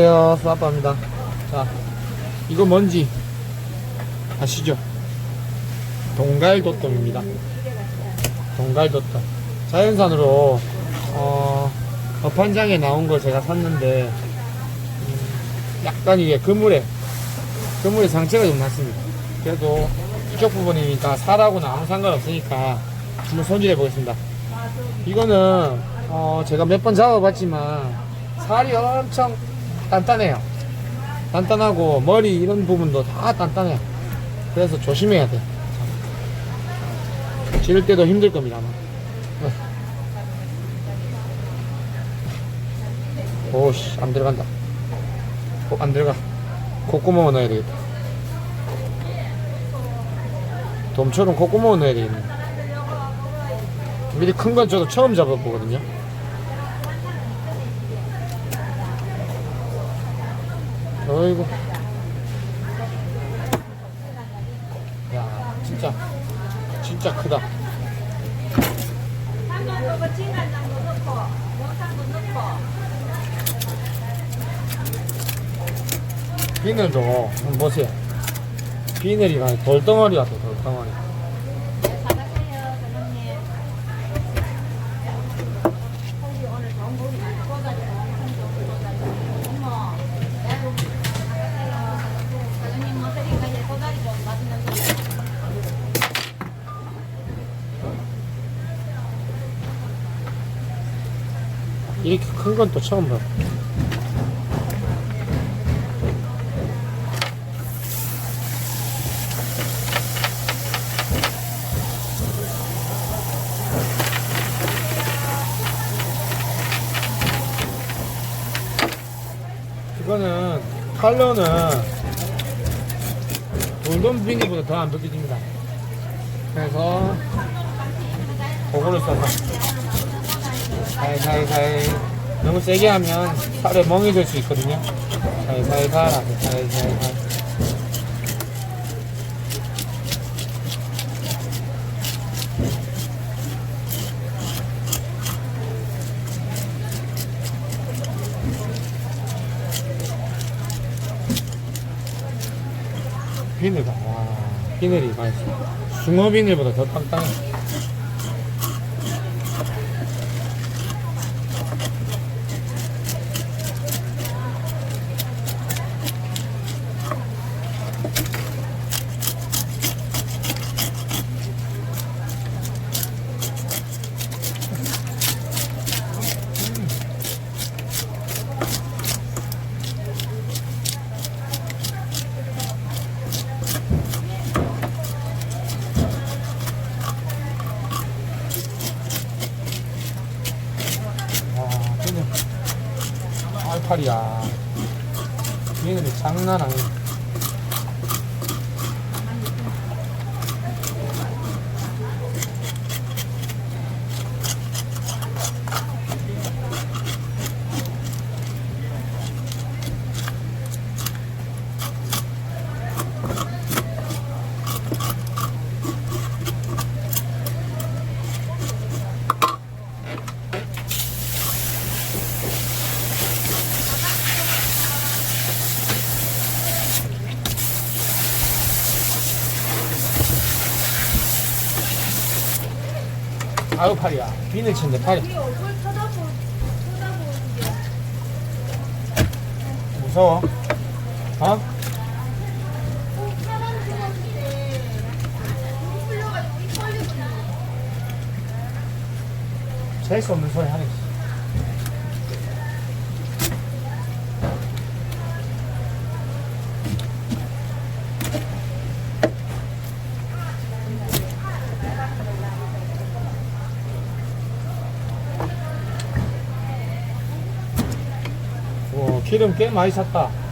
안녕하세요. 수아빠입니다. 자 이거 뭔지 아시죠? 동갈도tom입니다. 동갈도tom 자연산으로 어, 어판장에 나온 걸 제가 샀는데 음, 약간 이게 그물에 그물에 상처가 좀 났습니다. 그래도 이쪽 부분이니까 살하고는 아무 상관없으니까 한번 손질해 보겠습니다. 이거는 어, 제가 몇 번 잡아봤지만 살이 엄청 단단해요. 단단하고 머리 이런 부분도 다 단단해요. 그래서 조심해야 돼. 지를 때도 힘들 겁니다. 아마. 오씨 안 들어간다. 어, 안 들어가. 콧구멍을 넣어야 되겠다. 돔처럼 콧구멍을 넣어야 되겠네. 미리 큰 건 저도 처음 잡아보거든요. 어이구. 야, 진짜, 진짜 크다. 비늘도 한번 보세요. 비늘이 막 돌덩어리 같아, 돌덩어리. 네, 잘하세요 사장님 고기 오늘 좋은 고기 많이 구워가지고 엄청 좋은 구워가지고 어머 야구 잘하세요 사장님 뭐 드릴까 요 고다리 좀 맛있는 거 이렇게 큰 건 또 처음 봐. 이거는 칼로는 돌돔 비니보다 더 안 벗겨집니다. 그래서 그거를 써서 살살살 너무 세게 하면 살에 멍이 들 수 있거든요. 살살살 하고 살살살 비늘가. 와 비늘이 맛있어. 숭어 비늘보다 더 빵빵해 야. 비늘이 장난 아니야. 아유, 팔이야. 비늘 친데 팔이. 네 얼굴 쳐다보 쳐다보는 게 무서워. 어? 사람 죽었는데 너무 풀려가지고 입 벌리거든요 잴수 없는 소리 하네. 오, 기름 꽤 많이 찼다.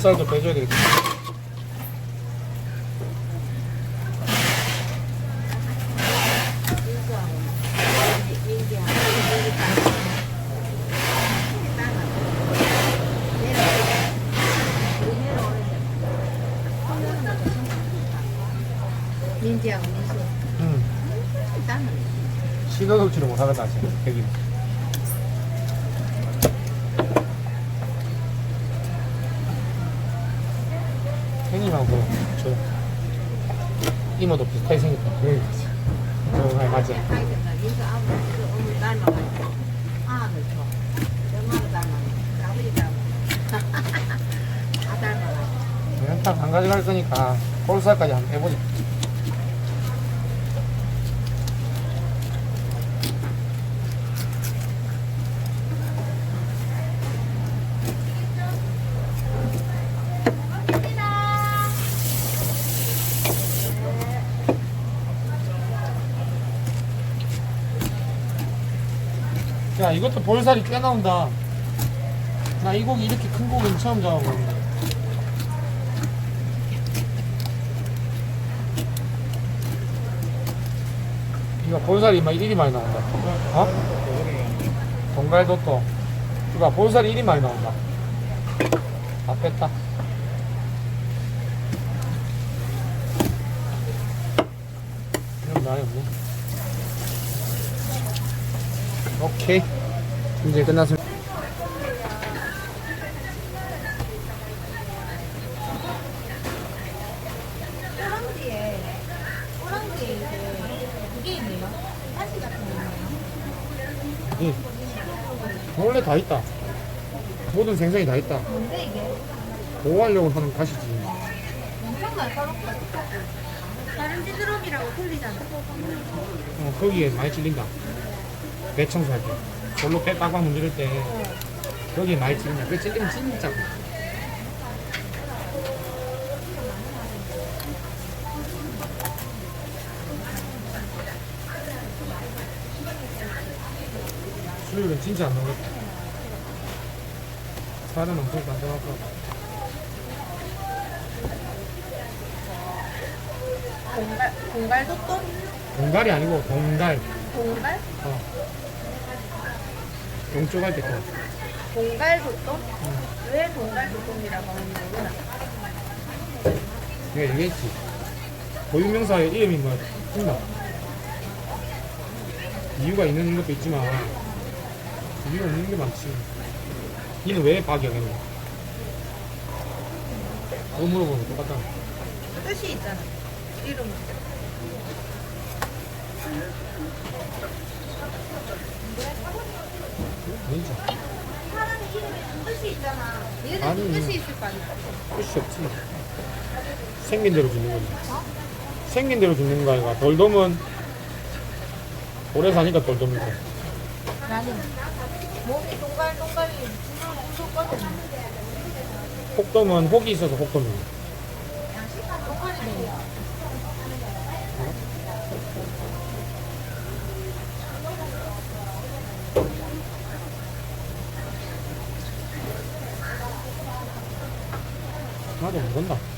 맛살도 빼줘야 되겠다. 민지하고 민수 응. 돌지를 못하겠다, 지금. 여기. 형님하고 저 이모도 비슷하게 생겼다. 응. 어, 맞아. 그다 닮아가지고 그냥 딱안 가져갈 거니까 볼살까지 한번 해보자. 야 이것도 볼살이 꽤 나온다. 나 이 고기 이렇게 큰 고기는 처음 잡아보는데. 이거 볼살이 막 이리 많이 나온다. 어? 동갈도 또. 이거 볼살이 이리 많이 나온다. 다 뺐다. 이런 말이 없네. 오케이. 이제 끝났습니다. 원래 다 있다. 모든 생선이 다 있다. 뭔데 이게? 보호하려고 하는 가시지. 엄청 날카롭다 다른 지드러미라고 틀리잖아 어, 거기에 많이 찔린다. 배 청소할 때. 볼로 빼 빡빡 문지를 때 거기에 많이 찔린다. 그 찔리면 진짜. 수율은 진짜 안 나오겠다. 살은 엄청 단단하고. 공갈, 공갈도 또? 동갈이 아니고 동갈. 공갈? 어. 용쪽할 때 또. 공갈도 또? 왜 공갈도 똥이라고 하는지 모르나? 내가 얘기했지. 고유명사의 이름이 뭐, 있나? 이유가 있는 것도 있지만, 이유가 없는 게 많지. 니는 왜 박이야겠냐? 그거 물어보면 똑같잖아. 뜻이 있잖아 이름 아니지. 사람 이름에 뜻이 있잖아 얘도 아니. 뜻이 있을 거 아니야 뜻이 없지. 생긴 대로 짓는 거지. 생긴 대로 짓는 거 아니가. 돌돔은 오래 사니까 돌돔이고. 나는 몸이 동갈동갈이 무섭거든 혹돔은 혹이 있어서 혹돔이고. 동갈이 되냐 나도 모른다.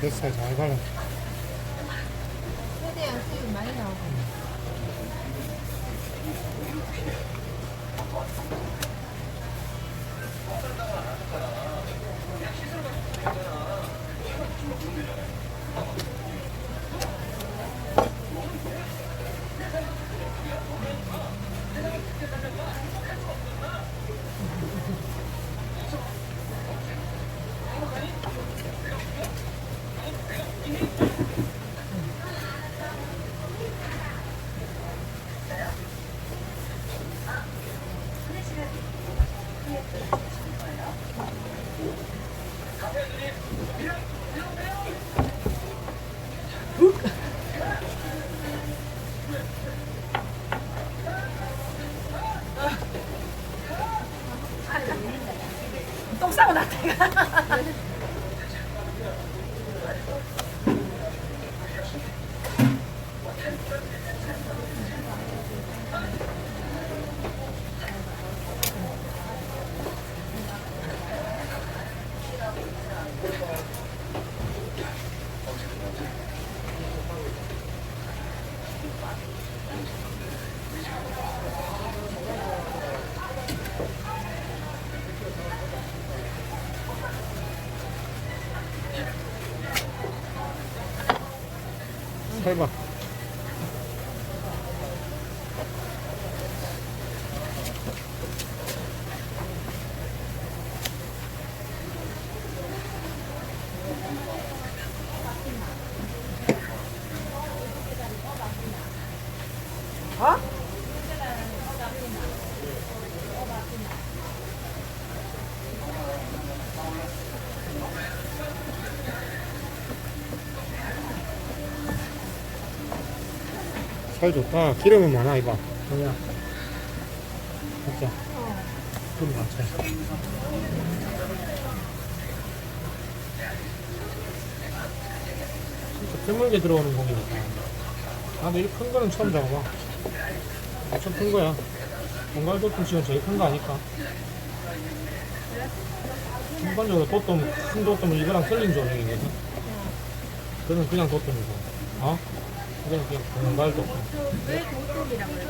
뱃살 잘 발라. 최대한 수익 많이 나오고 살 좋다. 기름은 많아, 이봐. 뭐야. 진짜. 기름 많지. 진짜 드물게 들어오는 고기니까. 나도 이렇게 큰 거는 처음 잡아봐. 엄청 큰 거야. 공갈 도톰 치곤 제일 큰 거 아닐까? 일반적으로 도톰, 큰 도톰은 이거랑 틀린 조명이거든. 그는 그냥 도톰이고. 어? 이건 그냥 공갈도톰. 왜 도둑이라고 그래?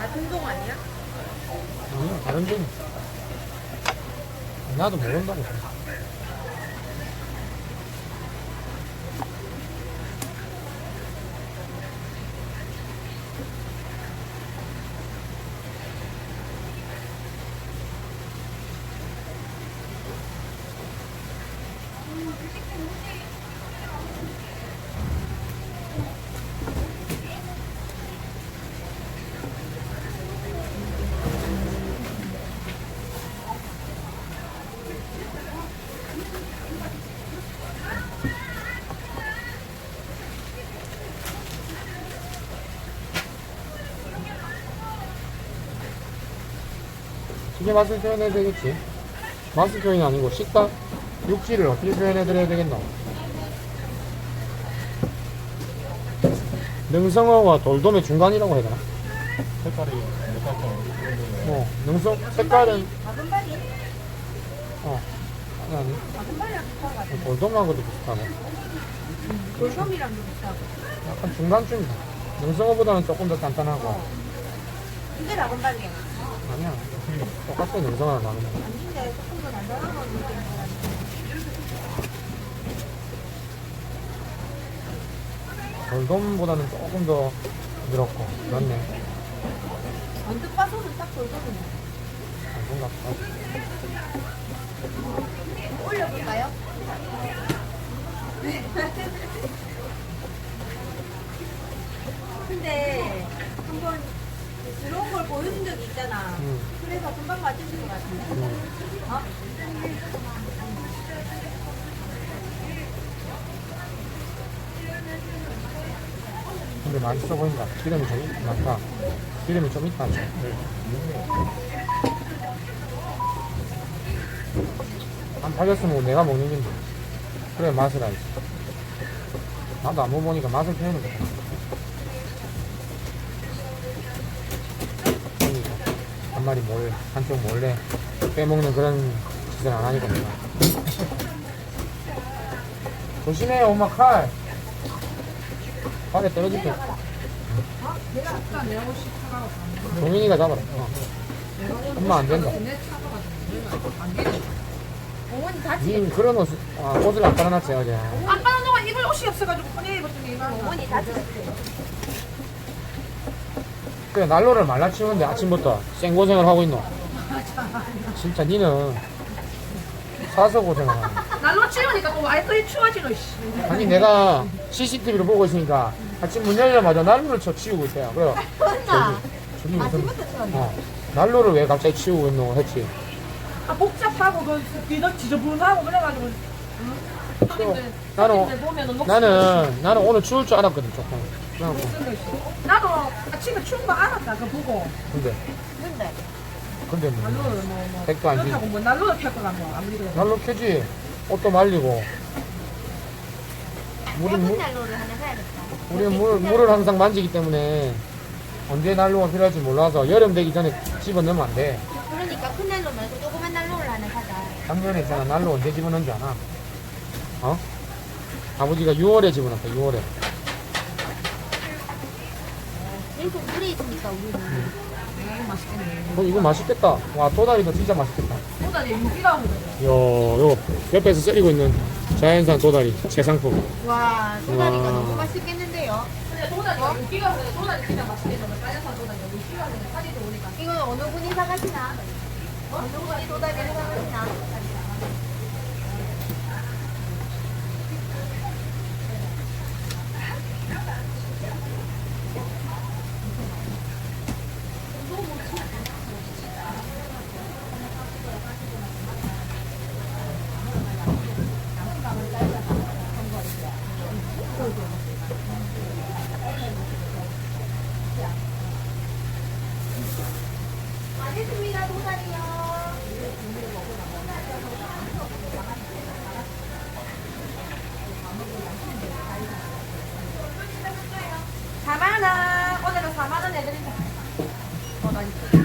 같은 동 아니야? 아니야, 다른 종. 나도 모른다고. 이게 맛을 표현해야 되겠지. 맛을 표현이 아니고 식감? 육질을 어떻게 표현해드려야 되겠노? 능성어와 돌돔의 중간이라고 해야 되나? 색깔이 어, 능성, 색깔은? 어, 아니, 아니. 돌돔하고도 비슷하네. 돌돔이랑도 비슷하고 약간 중간쯤이다. 능성어보다는 조금 더 단단하고. 이게 바금발이야 조금 더 단단하고 느끼는 거라니까 돌돔보다는 조금 더 부드럽고. 그렇네. 언뜻 봐서는 딱 돌돔이네 아, 뭔가, 어, 올려볼까요? 근데 한번 들어온 걸 보여준 적이 있잖아 음. 그래서 금방 맞추실 것 같은데 음. 어? 근데 맛있어 보인다. 기름이 좀 있- 많다. 기름이 좀 있다. 안 팔렸으면 내가 먹는 건데. 그래 맛을 알지. 나도 안 먹어보니까 맛을 표현을 못해. 그러니까 한 마리 몰래, 한쪽 몰래 빼먹는 그런 짓을 안 하니까. 조심해요 엄마 칼. 칼에 떨어질게. 동민이가 잡아라. 어. 엄마 안 된다. 안. 어머니 다치. 님 그런 옷, 아, 옷을 안 깔아놨지 어제. 아빠는 동안 입을 옷이 없어가지고 꺼내 입었더니 어머니 다쳤어요. 그래 난로를 말라치우는데 아침부터 생고생을 하고 있노. 진짜 니는 사서 고생을 하네. 날로 치우니까 또 와이프이 추워지노 씨. 아니 내가 CCTV를 보고 있으니까 아침 문 열자마자 난로를 쳐 치우고 있어요. 혼나. 무슨 아침부터 치웠네. 어, 난로를 왜 갑자기 치우고 있노 했지. 아 복잡하고 그 뒤도 지저분하고 그래가지고. 손님들 나는 손님들 보면은 목소리 나는 나는 오늘 추울 줄 알았거든 조금. 나도 아침에 추운 거 알았다. 그 보고 근데 근데 근데 뭐 난로를 뭐 뭐 백도 안 지. 그렇다고 뭐 난로를 켤거 같노 아무리 그래도. 난로 켜지. 옷도 말리고. 예쁜 물 난로를 하나 사야겠다. 우리 물 물을 항상 만지기 때문에 언제 난로가 필요할지 몰라서 여름 되기 전에 집어넣으면 안 돼. 그러니까 큰 난로 말고 조그만 난로를 하나 사자. 작년에 있잖아 난로 언제 집어넣은지 아나? 어? 아버지가 6월에 집어넣었다 6월에 이렇게 물에 있으니까 우리는. 네, 맛있겠네. 어, 이거 맛있겠다 와 도다리도 진짜 맛있겠다 보다 내 윤기가 요, 요 옆에서 썰리고 있는 자연산 도다리 최상품 와, 도다리가 와. 너무 맛있겠는데요? 근데 도다리 윤기가 그래. 도다리 진짜 맛있겠어. 빨간색 도다리 윤기가 그래. 사진도 오니까. 이건 어느 분이 사가시나? 어느 분이 도다리를 사가시나? 맛있습니다, 도다리요. 4만 원. 오늘은 4만 원 내드린다. 어, 나 있어.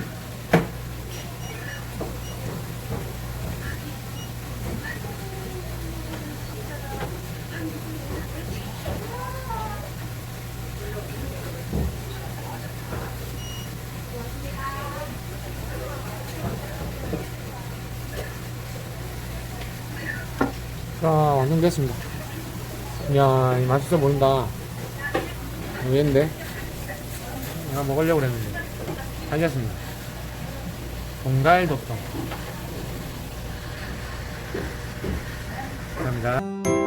자 완성됐습니다. 이야 이 맛있어 보인다. 왜인데? 내가 먹으려고 그랬는데. 알겠습니다. 동갈도떡. 감사합니다